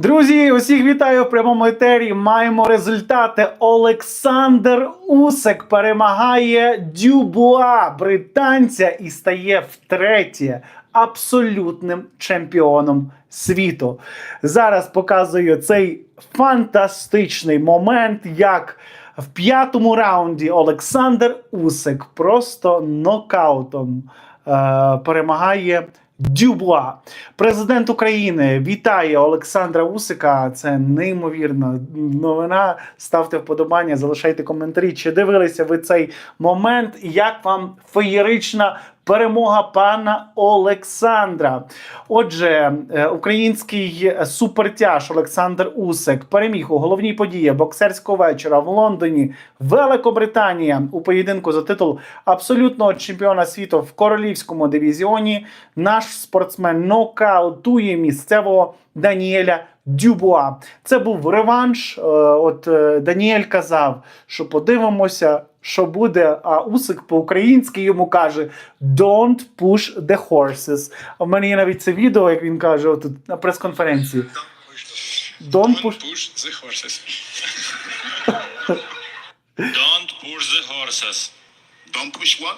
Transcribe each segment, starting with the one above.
Друзі, усіх вітаю в прямому етері. Маємо результати. Олександр Усик перемагає Дюбуа, британця, і стає втретє абсолютним чемпіоном світу. Зараз показую цей фантастичний момент, як в п'ятому раунді Олександр Усик просто нокаутом е, перемагає. Дюбуа, президент України, вітає Олександра Усика. Це неймовірна новина. Ставте вподобання, залишайте коментарі. Чи дивилися ви цей момент? Як вам феєрична перемога пана Олександра? Отже, е, український супертяж Олександр Усик переміг у головній події боксерського вечора в Лондоні, Великобританія у поєдинку за титул абсолютного чемпіона світу в королівському дивізіоні. Наш спортсмен нокаутує місцевого Даніеля Дюбуа. Це був реванш. Е, От е, Даніель казав, що подивимося, що буде. А Усик по-українськи йому каже: Don't push the horses. У мене є навіть це відео, як він каже, отут на прес-конференції. Don't Don't push. push the horses. Don't push the horses. Don't push what?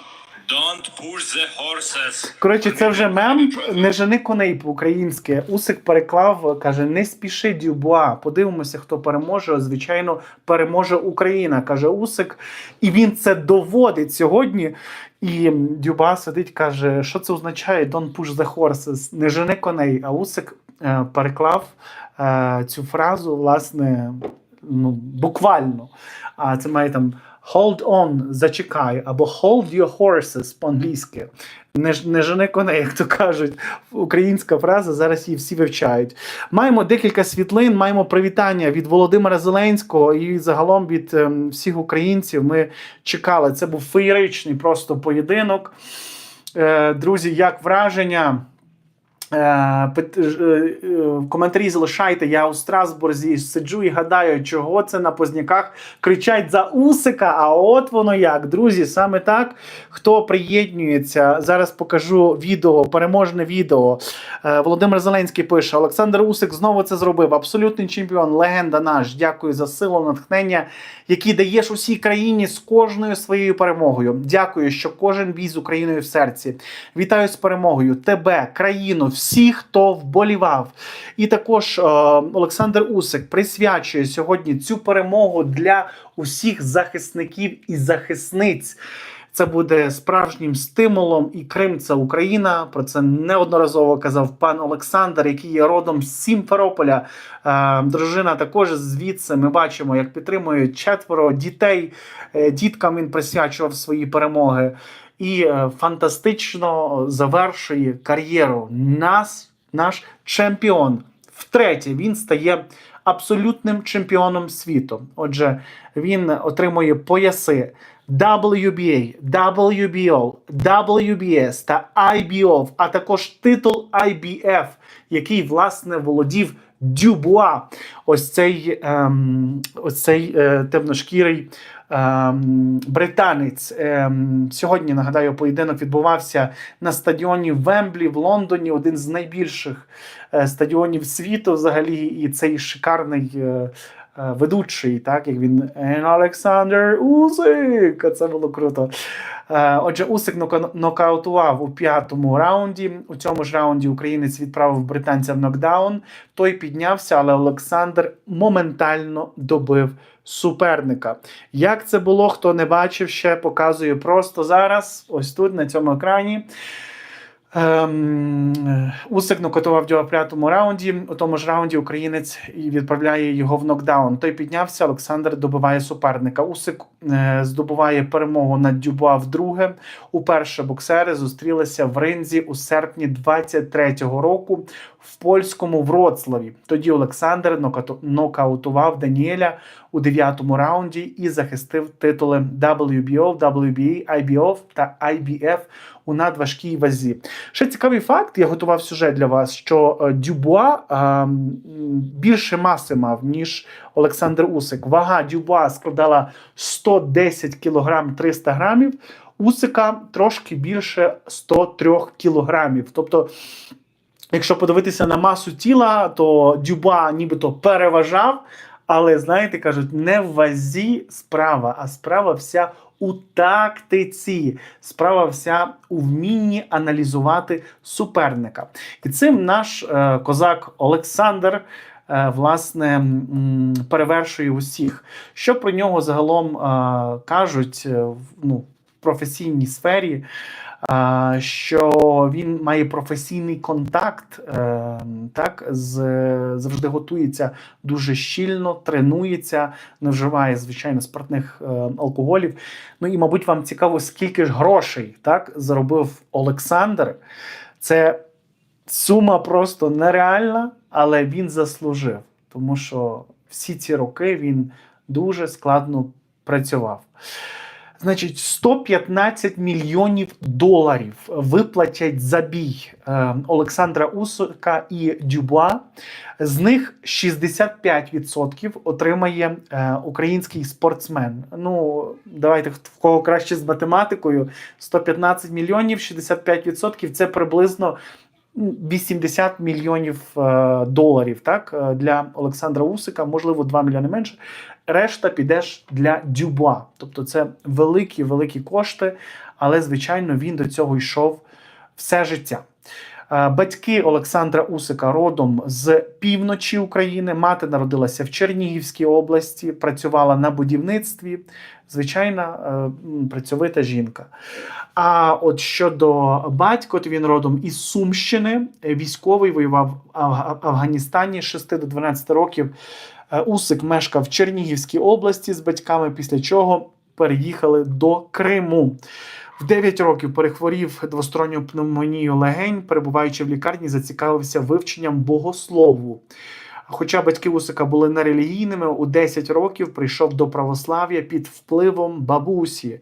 Don't push the horses. Коротше, це вже мем не жени коней по-українськи. Усик переклав, каже: не спіши Дюбуа. Подивимося, хто переможе. Звичайно, переможе Україна, каже Усик. І він це доводить сьогодні. І Дюба сидить, каже, що це означає Don't push the horses, не жени коней. А Усик е, переклав е, цю фразу, власне, ну, буквально. А це має там hold on, зачекай, або hold your horses по-англійськи. Не, не жени коней, як то кажуть. Українська фраза, зараз її всі вивчають. Маємо декілька світлин, маємо привітання від Володимира Зеленського і загалом від ем, всіх українців. Ми чекали. Це був феєричний просто поєдинок. Е, друзі, як враження? Е, е, е, Коментарі залишайте. Я у Страсбурзі сиджу і гадаю, чого це на позняках кричать за Усика. А от воно як. Друзі, саме так. Хто приєднується, зараз покажу відео, переможне відео. Володимир Зеленський пише: Олександр Усик знову це зробив. Абсолютний чемпіон, легенда наш. Дякую за силу, натхнення, які даєш усій країні з кожною своєю перемогою. Дякую, що кожен бій з Україною в серці. Вітаю з перемогою тебе, країну, всіх, хто вболівав. І також е, Олександр Усик присвячує сьогодні цю перемогу для усіх захисників і захисниць. Це буде справжнім стимулом, і Крим це Україна. Про це неодноразово казав пан Олександр, який є родом з Сімферополя. Е, дружина також звідси. Ми бачимо, як підтримують четверо дітей. Е, діткам він присвячував свої перемоги і е, фантастично завершує кар'єру. Нас, наш чемпіон. Втретє він стає абсолютним чемпіоном світу. Отже, він отримує пояси WBA, WBO, WBS та IBO, а також титул IBF, який власне володів Дюбуа. Ось цей, ем, ось цей е, темношкірий ем, британець. Ем, сьогодні нагадаю, поєдинок відбувався на стадіоні Вемблі в Лондоні, один з найбільших е, стадіонів світу, взагалі, і цей шикарний. Е, Ведучий, так як він Олександр Усик. Це було круто. Е, Отже, Усик нокаутував у п'ятому раунді. У цьому ж раунді українець відправив британця в нокдаун. Той піднявся, але Олександр моментально добив суперника. Як це було, хто не бачив ще, показую просто зараз. Ось тут на цьому екрані. Ем, Усик нокаутував Дюа в п'ятому раунді. У тому ж раунді українець відправляє його в нокдаун. Той піднявся. Олександр добиває суперника. Усик е, здобуває перемогу над Дюбуа вдруге. Уперше боксери зустрілися в ринзі у серпні 23-го року в польському Вроцлаві. Тоді Олександр нокаутував Даніеля у дев'ятому раунді і захистив титули WBO, WBA, IBO та IBF у надважкій вазі. Ще цікавий факт, я готував сюжет для вас, що е, Дюбуа е, більше маси мав, ніж Олександр Усик. Вага Дюбуа складала 110 кг 300 грамів, Усика трошки більше 103 кілограмів. Тобто якщо подивитися на масу тіла, то Дюба нібито переважав. Але знаєте, кажуть, не в вазі справа, а справа вся у тактиці, справа вся у вмінні аналізувати суперника. І цим наш е, козак Олександр. е, Власне, перевершує усіх. Що про нього загалом е, кажуть е, ну, в професійній сфері, що він має професійний контакт, е, так, завжди готується дуже щільно, тренується, не вживає, звичайно, спиртних е, алкоголів. Ну і, мабуть, вам цікаво, скільки ж грошей так, заробив Олександр. Це сума просто нереальна, але він заслужив, тому що всі ці роки він дуже складно працював. Значить, 115 мільйонів доларів виплатять за бій е, Олександра Усика і Дюбуа. З них 65% отримає е, український спортсмен. Ну, давайте в кого краще з математикою. 115 мільйонів, 65% це приблизно 80 мільйонів е, доларів. Так, для Олександра Усика, можливо, 2 мільйони менше. Решта підеш для Дюбуа. Тобто це великі великі кошти, але звичайно він до цього йшов все життя. Е, Батьки Олександра Усика родом з півночі України. Мати народилася в Чернігівській області, працювала на будівництві. Звичайна е, працьовита жінка. А от щодо батька, то він родом із Сумщини, військовий воював в Афганістані з 6 до 12 років. Е, Усик мешкав в Чернігівській області з батьками, після чого переїхали до Криму. В 9 років перехворів двосторонню пневмонію легень, перебуваючи в лікарні, зацікавився вивченням богослову. Хоча батьки Усика були нерелігійними, у 10 років прийшов до православ'я під впливом бабусі.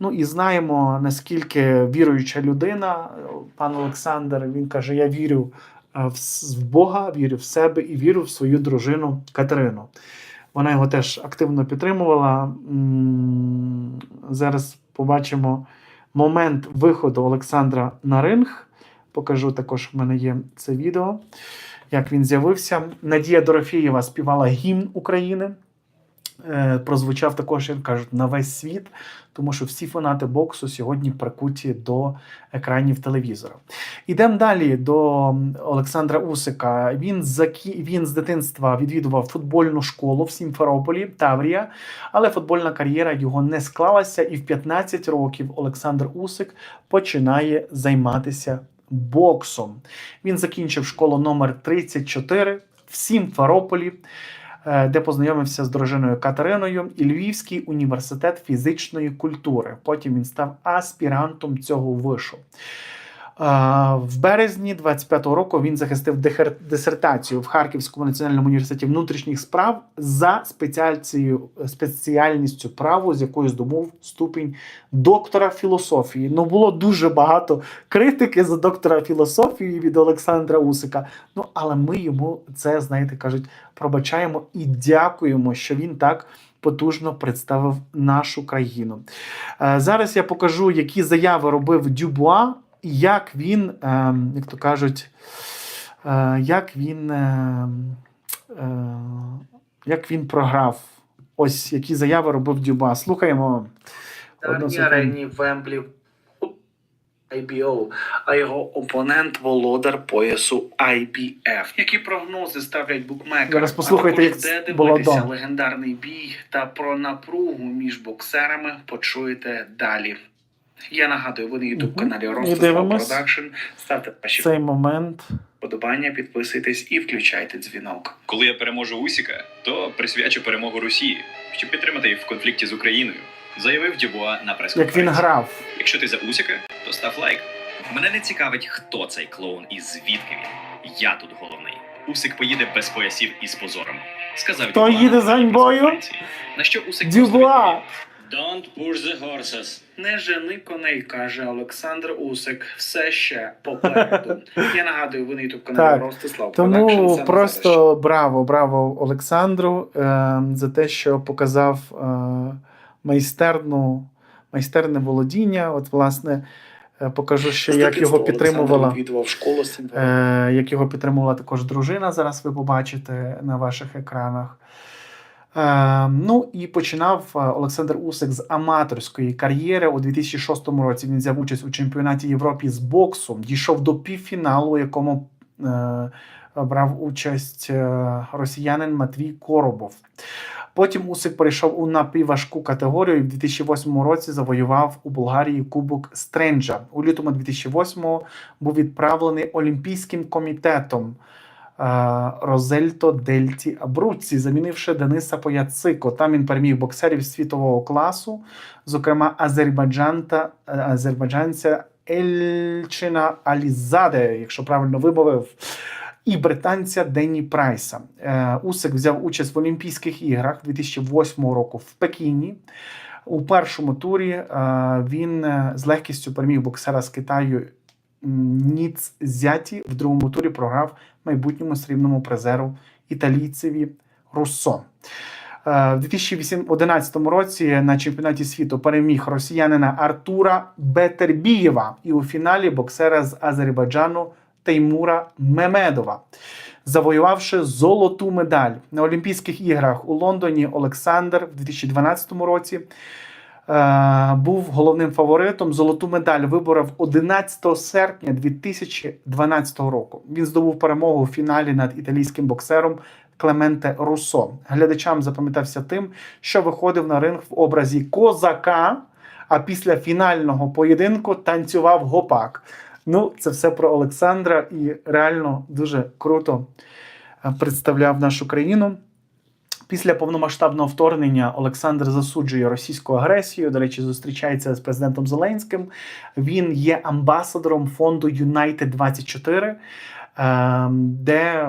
Ну і знаємо, наскільки віруюча людина, пан Олександр, він каже: Я вірю в Бога, вірю в себе і вірю в свою дружину Катерину. Вона його теж активно підтримувала. Зараз побачимо момент виходу Олександра на ринг. Покажу також, в мене є це відео, як він з'явився. Надія Дорофієва співала гімн України. Е, Прозвучав також, як кажуть, на весь світ, тому що всі фанати боксу сьогодні прикуті до екранів телевізора. Ідемо далі до Олександра Усика. Він закі... він з дитинства відвідував футбольну школу в Сімферополі, Таврія, але футбольна кар'єра його не склалася, і в 15 років Олександр Усик починає займатися боксом. Він закінчив школу номер 34 в Сімферополі. Е, Де познайомився з дружиною Катериною і Львівський університет фізичної культури. Потім він став аспірантом цього вишу. В березні 25-го року він захистив дисертацію в Харківському національному університеті внутрішніх справ за спеціальністю право, з якою здобув ступінь доктора філософії. Ну було дуже багато критики за доктора філософії від Олександра Усика. Ну але ми йому це, знаєте, кажуть, пробачаємо і дякуємо, що він так. Потужно представив нашу країну. Е, Зараз я покажу, які заяви робив Дюбуа, як він, е, як то кажуть, е, як він, е, е, як він програв. Ось які заяви робив Дюба. Слухаємо. Секунду. арені Вемблі IBO, а його опонент володар поясу IBF. Які прогнози ставлять букмекери? Зараз послухайте, як де було дивитися до. легендарний бій та про напругу між боксерами почуєте далі. Я нагадую, ви на youtube каналі Ростислав. Продакшн. Ставте ваші Цей момент. вподобання, підписуйтесь і включайте дзвінок. Коли я переможу Усіка, то присвячу перемогу Росії, щоб підтримати їх в конфлікті з Україною, заявив Дюбуа на Як прес-конференції. він грав. Якщо ти за Усіка, то став лайк. Мене не цікавить, хто цей клоун і звідки він. Я тут головний. Усик поїде без поясів і з позором. Сказав Хто їде з ганьбою? На що Усик Дюбуа! Don't push the horses. Не жени коней, каже Олександр Усик. Все ще попереду. Я нагадую, ви на youtube каналі Так. Ростислав Продакшн. Тому Саме зараз. просто браво, браво Олександру е, за те, що показав е, майстерну, майстерне володіння. От, власне, Е, Покажу ще, як його підтримувала. відвідував школу з Е, як його підтримувала також дружина, зараз ви побачите на ваших екранах. Е, ну і починав е, Олександр Усик з аматорської кар'єри. У 2006 році він взяв участь у чемпіонаті Європи з боксу, дійшов до півфіналу, у якому е, брав участь росіянин Матвій Коробов. Потім Усик перейшов у напівважку категорію і в 2008 році завоював у Болгарії Кубок Стренджа. У лютому 2008 був відправлений Олімпійським комітетом Розельто Дельті Абруцці, замінивши Дениса Пояцико. Там він переміг боксерів світового класу, зокрема е, азербайджанця Ельчина Алізаде, якщо правильно вимовив. І британця Денні Прайса. Е, Усик взяв участь в Олімпійських іграх 2008 року в Пекіні. У першому турі е, він е, з легкістю переміг боксера з Китаю Ніц Зяті. В другому турі програв майбутньому срібному призеру італійцеві Руссо. Е, В 2011 році на чемпіонаті світу переміг росіянина Артура Бетербієва і у фіналі боксера з Азербайджану Теймура Мемедова, завоювавши золоту медаль на Олімпійських іграх у Лондоні. Олександр в 2012 році був головним фаворитом. Золоту медаль виборов 11 серпня 2012 року. Він здобув перемогу у фіналі над італійським боксером Клементе Руссо. Глядачам запам'ятався тим, що виходив на ринг в образі козака. А після фінального поєдинку танцював гопак. Ну, це все про Олександра і реально дуже круто е, представляв нашу країну. Після повномасштабного вторгнення Олександр засуджує російську агресію. До речі, зустрічається з президентом Зеленським. Він є амбасадором фонду United 24 е, де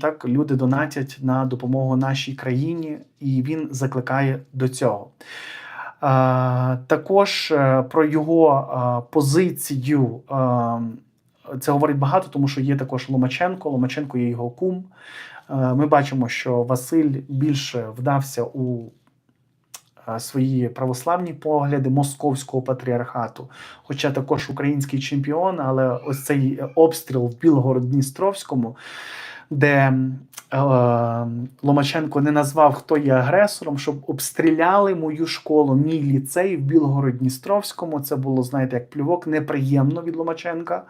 так люди донатять на допомогу нашій країні, і він закликає до цього. Е, Також е, про його е, позицію е, це говорить багато, тому що є також Ломаченко. Ломаченко є його кум. Е, Ми бачимо, що Василь більше вдався у е, свої православні погляди московського патріархату, хоча також український чемпіон, але ось цей обстріл в Білгород-Дністровському, де е, Ломаченко не назвав, хто є агресором, щоб обстріляли мою школу, мій ліцей в Білгород-Дністровському. Це було, знаєте, як плювок, неприємно від Ломаченка.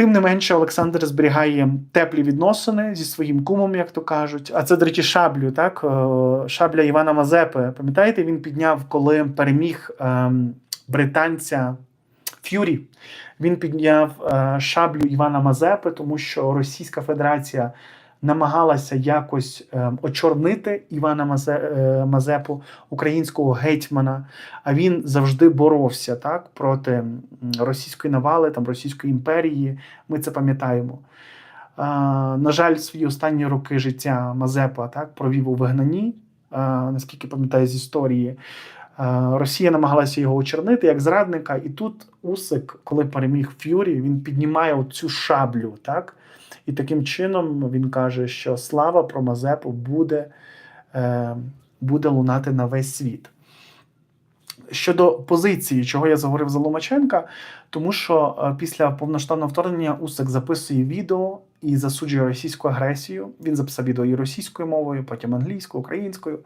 Тим не менше, Олександр зберігає теплі відносини зі своїм кумом, як то кажуть. А це, до речі, шаблю, так? Е, Шабля Івана Мазепи. Пам'ятаєте, він підняв, коли переміг ем, британця Ф'юрі. Він підняв е, шаблю Івана Мазепи, тому що Російська Федерація намагалася якось е, очорнити Івана Мазе, е, Мазепу, українського гетьмана. А він завжди боровся так проти російської навали, там російської імперії. Ми це пам'ятаємо. Е, на жаль, свої останні роки життя Мазепа так провів у вигнанні, е, наскільки пам'ятаю з історії. Росія намагалася його очернити як зрадника, і тут Усик, коли переміг Ф'юрі, він піднімає цю шаблю, так? І таким чином він каже, що слава про Мазепу буде, е, буде лунати на весь світ. Щодо позиції, чого я заговорив за Ломаченка, тому що е, після повноштабного вторгнення Усик записує відео і засуджує російську агресію. Він записав відео і російською мовою, потім англійською, українською.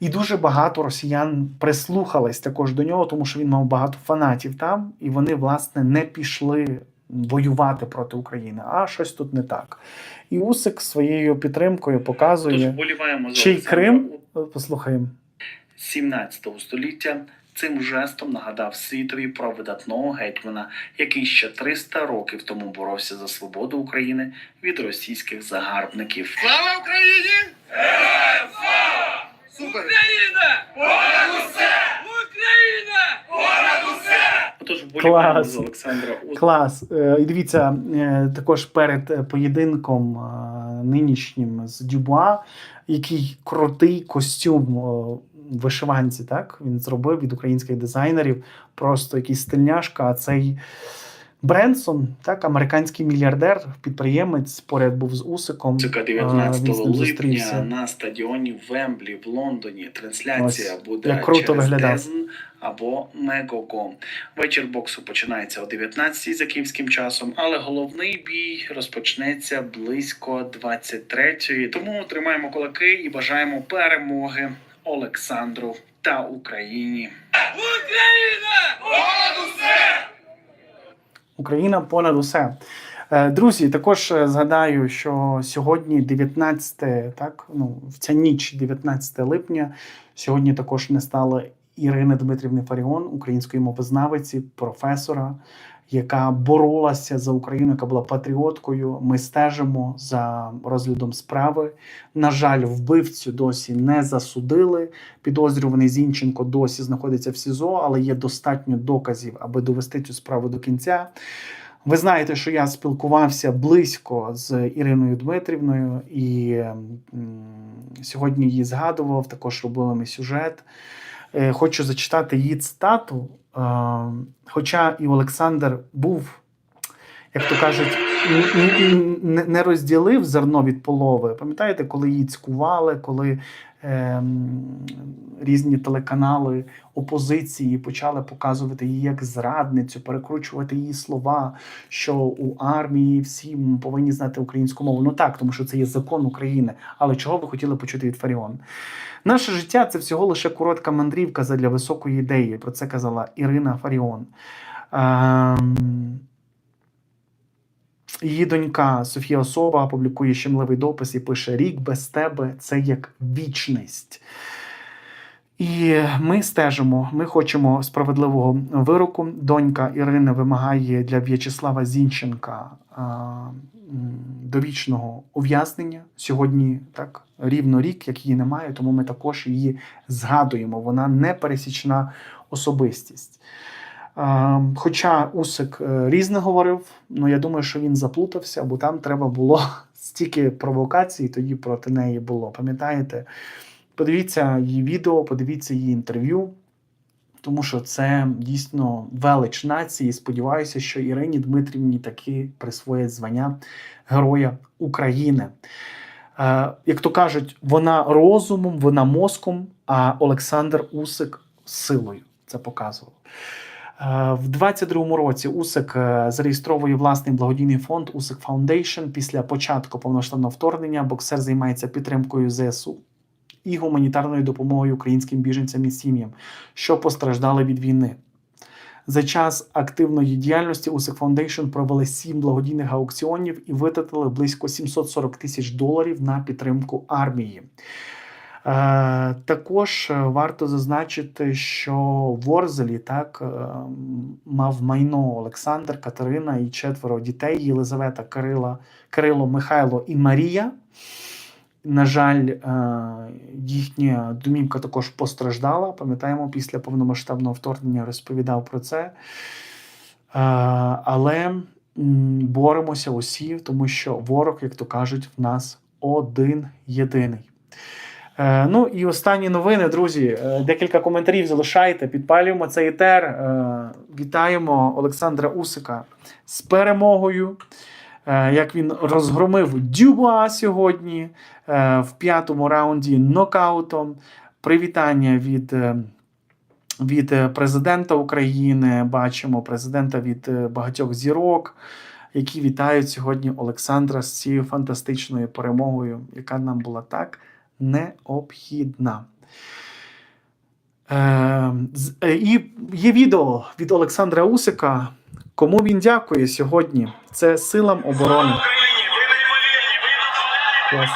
І дуже багато росіян прислухались також до нього, тому що він мав багато фанатів там, і вони, власне, не пішли воювати проти України, а щось тут не так. І Усик своєю підтримкою показує, чий Крим. Послухаємо. 17 століття цим жестом нагадав світові про видатного гетьмана, який ще 300 років тому боровся за свободу України від російських загарбників. Слава Україні! Героям слава! Супер! Україна! Понад усе! Україна! Понад усе! Отож, вболіваємо з Олександра Клас. Е, І дивіться, е, також перед е, поєдинком нинішнім з Дюбуа, який крутий костюм вишиванці, так? Він зробив від українських дизайнерів. Просто якийсь стильняшка, а цей Бренсон, так, американський мільярдер, підприємець, поряд був з Усиком. Е, 19 він липня зустрівся. на стадіоні Вемблі в Лондоні. Трансляція Ось, буде як круто через виглядав. Дезн або Мегого. Вечір боксу починається о 19 за київським часом, але головний бій розпочнеться близько 23-ї. Тому тримаємо кулаки і бажаємо перемоги Олександру та Україні. Україна! Понад усе! Україна понад усе. Е, Друзі, також е, згадаю, що сьогодні 19, так, ну, в ця ніч 19 липня, сьогодні також не стало Ірини Дмитрівни Фаріон, української мовознавиці, професора, яка боролася за Україну, яка була патріоткою. Ми стежимо за розглядом справи. На жаль, вбивцю досі не засудили. Підозрюваний Зінченко досі знаходиться в СІЗО, але є достатньо доказів, аби довести цю справу до кінця. Ви знаєте, що я спілкувався близько з Іриною Дмитрівною, і сьогодні її згадував. Також робили ми сюжет. Е, Хочу зачитати її цитату. Е, Хоча і Олександр був, як то кажуть, не розділив зерно від полови. Пам'ятаєте, коли її цькували, коли ем, різні телеканали опозиції почали показувати її як зрадницю, перекручувати її слова, що у армії всі повинні знати українську мову. Ну так, тому що це є закон України. Але чого ви хотіли почути від Фаріон? Наше життя це всього лише коротка мандрівка задля високої ідеї. Про це казала Ірина Фаріон. Ем, Її донька Софія Особа публікує щемливий допис і пише: Рік без тебе це як вічність. І ми стежимо, ми хочемо справедливого вироку. Донька Ірини вимагає для В'ячеслава Зінченка довічного ув'язнення. Сьогодні так рівно рік, як її немає, тому ми також її згадуємо. Вона непересічна особистість. А, Хоча Усик е, різне говорив, ну я думаю, що він заплутався, бо там треба було стільки провокацій, тоді проти неї було. Пам'ятаєте? Подивіться її відео, подивіться її інтерв'ю, тому що це дійсно велич нації. Сподіваюся, що Ірині Дмитрівні таки присвоять звання Героя України. Е, як то кажуть, вона розумом, вона мозком, а Олександр Усик силою це показував. Е, В 22-му році Усик е, зареєстровує власний благодійний фонд Усик Foundation. Після початку повноштабного вторгнення боксер займається підтримкою ЗСУ і гуманітарною допомогою українським біженцям і сім'ям, що постраждали від війни. За час активної діяльності Усик Foundation провели сім благодійних аукціонів і витратили близько 740 тисяч доларів на підтримку армії. Е, також е, варто зазначити, що в Орзелі так е, мав майно Олександр, Катерина і четверо дітей Єлизавета, Кирила, Кирило, Михайло і Марія. На жаль, їхня домівка також постраждала. Пам'ятаємо, після повномасштабного вторгнення розповідав про це. Але боремося усі, тому що ворог, як то кажуть, в нас один єдиний. Е, Ну і останні новини, друзі. Е, Декілька коментарів залишайте. Підпалюємо цей етер. Е, Вітаємо Олександра Усика з перемогою. Як він розгромив Дюбуа сьогодні в п'ятому раунді нокаутом. Привітання від, від президента України. Бачимо президента від багатьох зірок, які вітають сьогодні Олександра з цією фантастичною перемогою, яка нам була так необхідна. Е, е, і є відео від Олександра Усика. Кому він дякує сьогодні? Це силам оборони. Клас.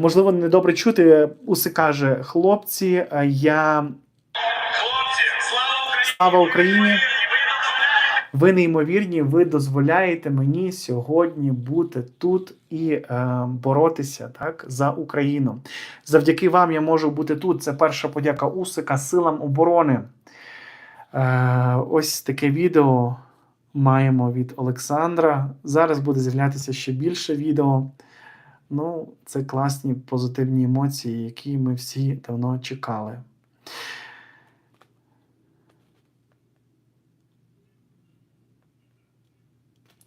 можливо, недобре чути. Усик каже: хлопці, е, я слава Україні! Ви неймовірні! ви дозволяєте мені сьогодні бути тут і е, боротися так за Україну. Завдяки вам я можу бути тут. Це перша подяка Усика силам оборони. Е, ось таке відео маємо від Олександра. Зараз буде з'являтися ще більше відео. Ну, це класні позитивні емоції, які ми всі давно чекали.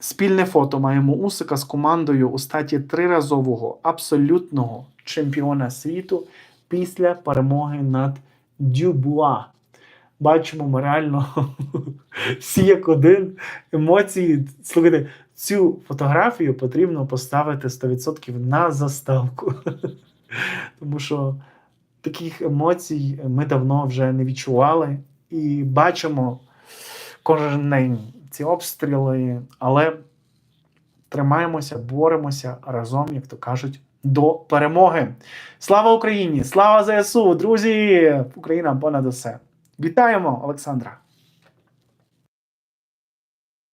Спільне фото маємо Усика з командою у статі триразового абсолютного чемпіона світу після перемоги над Дюбуа. Бачимо, ми реально всі як один емоції. Слухайте, цю фотографію потрібно поставити 100% на заставку. Тому що таких емоцій ми давно вже не відчували і бачимо кожен день ці обстріли, але тримаємося, боремося разом, як то кажуть, до перемоги. Слава Україні! Слава ЗСУ! Друзі! Україна понад усе! Вітаємо, Олександра!